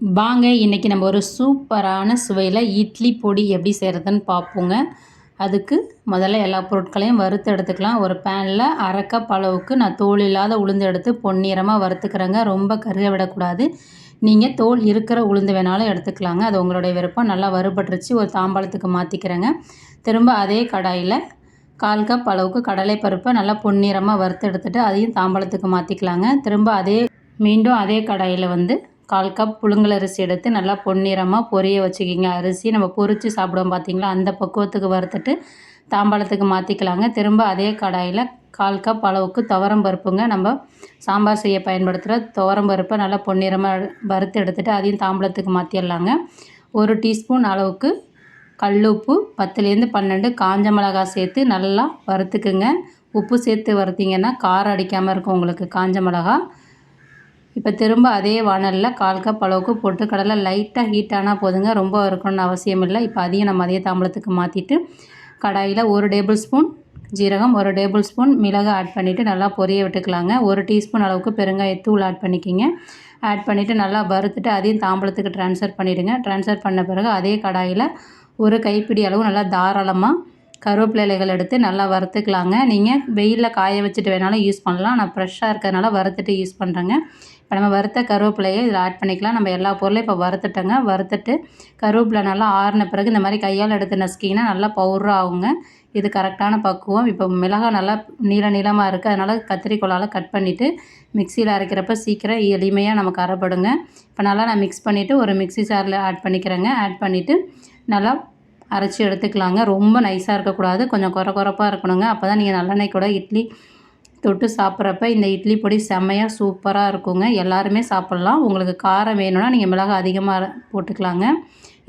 வாங்க இன்றைக்கி நம்ம ஒரு சூப்பரான சுவையில் இட்லி பொடி எப்படி செய்கிறதுன்னு பார்ப்போங்க அதுக்கு முதல்ல எல்லா பொருட்களையும் வறுத்து எடுத்துக்கலாம். ஒரு பேனில் அரை கப் அளவுக்கு நான் தோல் இல்லாத உளுந்து எடுத்து பொன்னிறமாக வறுத்துக்கிறேங்க. ரொம்ப கருக விடக்கூடாது. நீங்கள் தோல் இருக்கிற உளுந்து வேணாலும் எடுத்துக்கலாங்க. அது உங்களுடைய விருப்பம். நல்லா வறுபட்டுருச்சு. ஒரு தாம்பாளத்துக்கு மாற்றிக்கிறேங்க திரும்ப அதே கடாயில் கால் கப் அளவுக்கு கடலைப்பருப்பை நல்லா பொன்னிறமாக வறுத்து எடுத்துகிட்டு அதையும் தாம்பாளத்துக்கு மாற்றிக்கலாங்க திரும்ப அதே மீண்டும் அதே கடாயில் வந்து கால் கப் புழுங்கலரிசி எடுத்து நல்லா பொன்னிறமாக பொரிய வச்சுக்கிங்க. அரிசி நம்ம பொரித்து சாப்பிடுவோம் பார்த்திங்களா அந்த பக்குவத்துக்கு வறுத்துட்டு தாம்பாளத்துக்கு மாற்றிக்கலாங்க திரும்ப அதே கடாயில் கால் கப் அளவுக்கு துவரம் பருப்புங்க. நம்ம சாம்பார் செய்ய பயன்படுத்துகிற துவரம் பருப்பை நல்லா பொன்னிறமாக வறுத்து எடுத்துகிட்டு அதையும் தாம்பளத்துக்கு மாற்றிடலாங்க ஒரு டீஸ்பூன் அளவுக்கு கல்லுப்பு பத்துலேருந்து பன்னெண்டு காஞ்ச மிளகா சேர்த்து நல்லா வறுத்துக்குங்க. உப்பு சேர்த்து வறுத்திங்கன்னா காரம் அடிக்காமல் இருக்கும் உங்களுக்கு காஞ்ச மிளகா. இப்போ திரும்ப அதே வானலில் கால் கப் அளவுக்கு போட்டு கடலை லைட்டாக ஹீட் ஆனால் போதுங்க. ரொம்ப இருக்கணும்னு அவசியம் இல்லை. இப்போ அதையும் நம்ம அதே தாம்பளத்துக்கு மாற்றிட்டு கடாயில் ஒரு டேபிள் ஸ்பூன் ஜீரகம் ஒரு டேபிள் ஸ்பூன் மிளகு ஆட் பண்ணிவிட்டு நல்லா பொரிய விட்டுக்கலாங்க. ஒரு டீஸ்பூன் அளவுக்கு பெருங்காயத்தூள் ஆட் பண்ணிக்கிங்க. ஆட் பண்ணிவிட்டு நல்லா வறுத்துட்டு அதையும் தாம்பளத்துக்கு ட்ரான்ஸ்ஃபர் பண்ணிவிடுங்க ட்ரான்ஸ்ஃபர் பண்ண பிறகு அதே கடாயில் ஒரு கைப்பிடி அளவு நல்லா தாராளமாக கருவேப்பிலை இலைகள் எடுத்து நல்லா வறுத்துக்கலாங்க. நீங்கள் வெயிலில் காய வச்சுட்டு வேணாலும் யூஸ் பண்ணலாம். நான் ஃப்ரெஷ்ஷாக இருக்கிறதுனால வறுத்துட்டு யூஸ் பண்ணுறேங்க இப்போ நம்ம வறுத்த கருவேப்பிலையை இதில் ஆட் பண்ணிக்கலாம். நம்ம எல்லா பொருளையும் இப்போ வறுத்துட்டோங்க. வறுத்துட்டு கருவேப்பிலை நல்லா ஆறின பிறகு இந்த மாதிரி கையால் எடுத்து நசுக்கிங்கன்னா நல்லா பவுடராக ஆகுங்க. இது கரெக்டான பக்குவம். இப்போ மிளகாய் நல்லா நீள நீளமாக இருக்குது அதனால் கத்திரிக்கோளால் கட் பண்ணிவிட்டு மிக்சியில் அரைக்கிறப்ப சீக்கிரம் எளிமையாக நமக்கு அரைப்படுங்க. இப்போ நல்லா நான் மிக்ஸ் பண்ணிவிட்டு ஒரு மிக்சி சாரில் ஆட் பண்ணிக்கிறேங்க. ஆட் பண்ணிவிட்டு நல்லா அரைச்சி எடுத்துக்கலாங்க. ரொம்ப நைஸாக இருக்கக்கூடாது. கொஞ்சம் குறை குறைப்பாக இருக்கணுங்க. அப்போ தான் நீங்கள் நல்லெண்ணெய் கூட இட்லி தொட்டு சாப்பிட்றப்ப இந்த இட்லி பொடி செம்மையாக சூப்பராக இருக்குங்க. எல்லாருமே சாப்பிட்லாம். உங்களுக்கு காரம் வேணும்னா நீங்கள் மிளகாய் அதிகமாக போட்டுக்கலாங்க.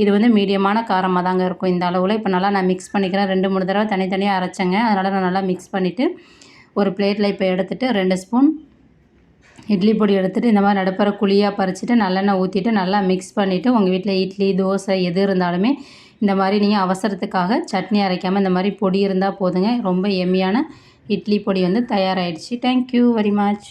இது வந்து மீடியமான காரமாக தாங்க இருக்கும். இந்த அளவில் இப்போ நல்லா நான் மிக்ஸ் பண்ணிக்கிறேன். ரெண்டு மூணு தடவை தனித்தனியாக அரைச்சேங்க. அதனால் நான் நல்லா மிக்ஸ் பண்ணிவிட்டு ஒரு பிளேட்டில் இப்போ எடுத்துகிட்டு ரெண்டு ஸ்பூன் இட்லி பொடி எடுத்துகிட்டு இந்த மாதிரி நடுப்புற குழியாக பறிச்சுட்டு நல்லெண்ணெய் ஊற்றிட்டு நல்லா மிக்ஸ் பண்ணிவிட்டு உங்கள் வீட்டில் இட்லி தோசை எது இருந்தாலுமே இந்த மாதிரி நீங்கள் அவசரத்துக்காக சட்னி அரைக்காமல் இந்த மாதிரி பொடி இருந்தால் போதுங்க. ரொம்ப எம்மியான இட்லி பொடி வந்து தயாராகிடுச்சு தேங்க்யூ வெரி மச்